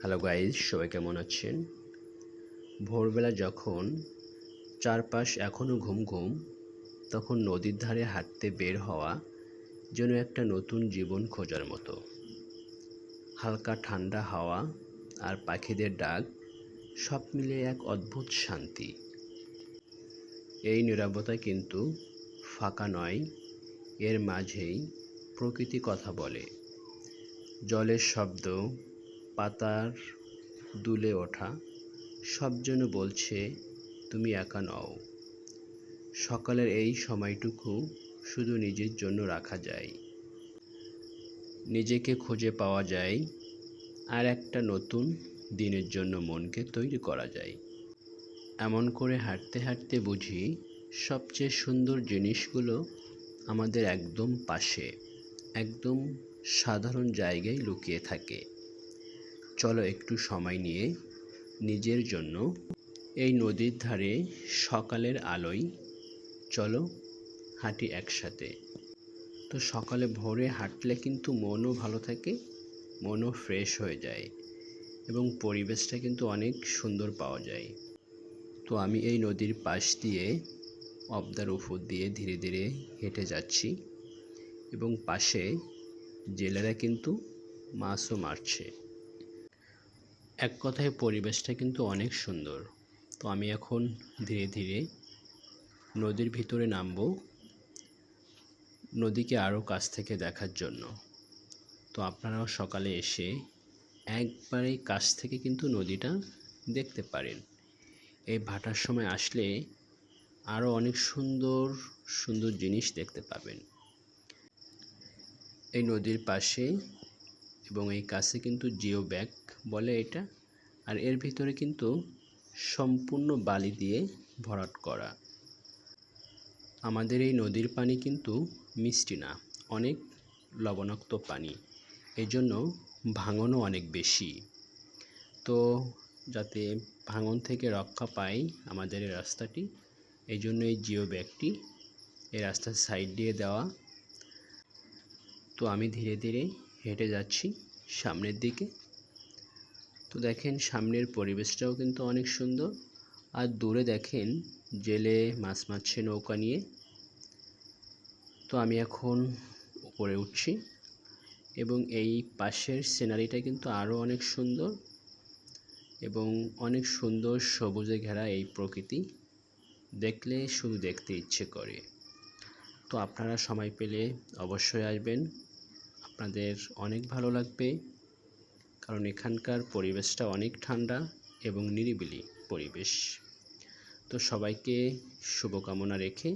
Hello guys, সবাই কেমন আছেন? ভোরবেলা যখন চারপাশ এখনও ঘুম ঘুম, তখন নদীর ধারে হাঁটতে বের হওয়া যেন একটা নতুন জীবন খোঁজার মতো। হালকা ঠান্ডা হাওয়া আর পাখিদের ডাক, সব মিলে এক অদ্ভুত শান্তি। এই নিরবতা কিন্তু ফাঁকা নয়, এর মাঝেই প্রকৃতি কথা বলে। জলের শব্দ পাতার দুলে ওঠা, সব যেন বলছে, তুমি একা নও। সকালের এই সময়টুকু শুধু নিজের জন্য রাখা যায়। নিজেকে খুঁজে পাওয়া যায় আর একটা নতুন দিনের জন্য মনকে তৈরি করা যায়। এমন করে হাঁটতে হাঁটতে বুঝি, সবচেয়ে সুন্দর জিনিসগুলো আমাদের একদম পাশে, একদম সাধারণ জায়গায় লুকিয়ে থাকে। চলো একটু সময় নিয়ে নিজের জন্য এই নদীর ধারে সকালের আলোয় চলো হাঁটি একসাথে। তো সকালে ভোরে হাঁটলে কিন্তু মনও ভালো থাকে, মনও ফ্রেশ হয়ে যায় এবং পরিবেশটা কিন্তু অনেক সুন্দর পাওয়া যায়। তো আমি এই নদীর পাশ দিয়ে অবদার উপর দিয়ে ধীরে ধীরে হেঁটে যাচ্ছি এবং পাশে জেলেরা কিন্তু মাছও মারছে। এক কথায় পরিবেশটা কিন্তু অনেক সুন্দর। তো আমি এখন ধীরে ধীরে নদীর ভিতরে নামবো, নদীকে আরও কাছ থেকে দেখার জন্য। তো আপনারাও সকালে এসে একবারে কাছ থেকে কিন্তু নদীটা দেখতে পারেন। এই ভাটার সময় আসলে আরও অনেক সুন্দর সুন্দর জিনিস দেখতে পাবেন। এই নদীর পাশে এবং এই কাছে কিন্তু জিও ব্যাগ বলে এটা। আর এর ভিতরে কিন্তু সম্পূর্ণ বালি দিয়ে ভরাট করা। আমাদের এই নদীর পানি কিন্তু মিষ্টি না, অনেক লবণাক্ত পানি। এই জন্য ভাঙনও অনেক বেশি। তো যাতে ভাঙন থেকে রক্ষা পাই আমাদের এই রাস্তাটি এই জন্য এই জিও ব্যাগটি এই রাস্তার সাইড দিয়ে দেওয়া। তো আমি ধীরে ধীরে হেঁটে যাচ্ছি। সামনের দিকে। তো দেখেন সামনের পরিবেশটাও কিন্তু অনেক সুন্দর। আর দূরে দেখেন জেলে মাছ মারছে নৌকা নিয়ে। তো আমি এখন উপরে উঠছি এবং এই পাশের সিনারিটা কিন্তু আরও অনেক সুন্দর এবং অনেক সুন্দর সবুজে ঘেরা এই প্রকৃতি। দেখলে শুধু দেখতে ইচ্ছে করে। তো আপনারা সময় পেলে অবশ্যই আসবেন। আপনাদের অনেক ভালো লাগবে, কারণ এখানকার পরিবেশটা অনেক ঠান্ডা এবং নিরিবিলি পরিবেশ। তো সবাইকে শুভকামনা রেখে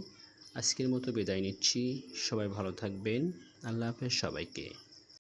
আজকের মতো বিদায় নিচ্ছি। সবাই ভালো থাকবেন। আল্লাহ হাফেজ সবাইকে।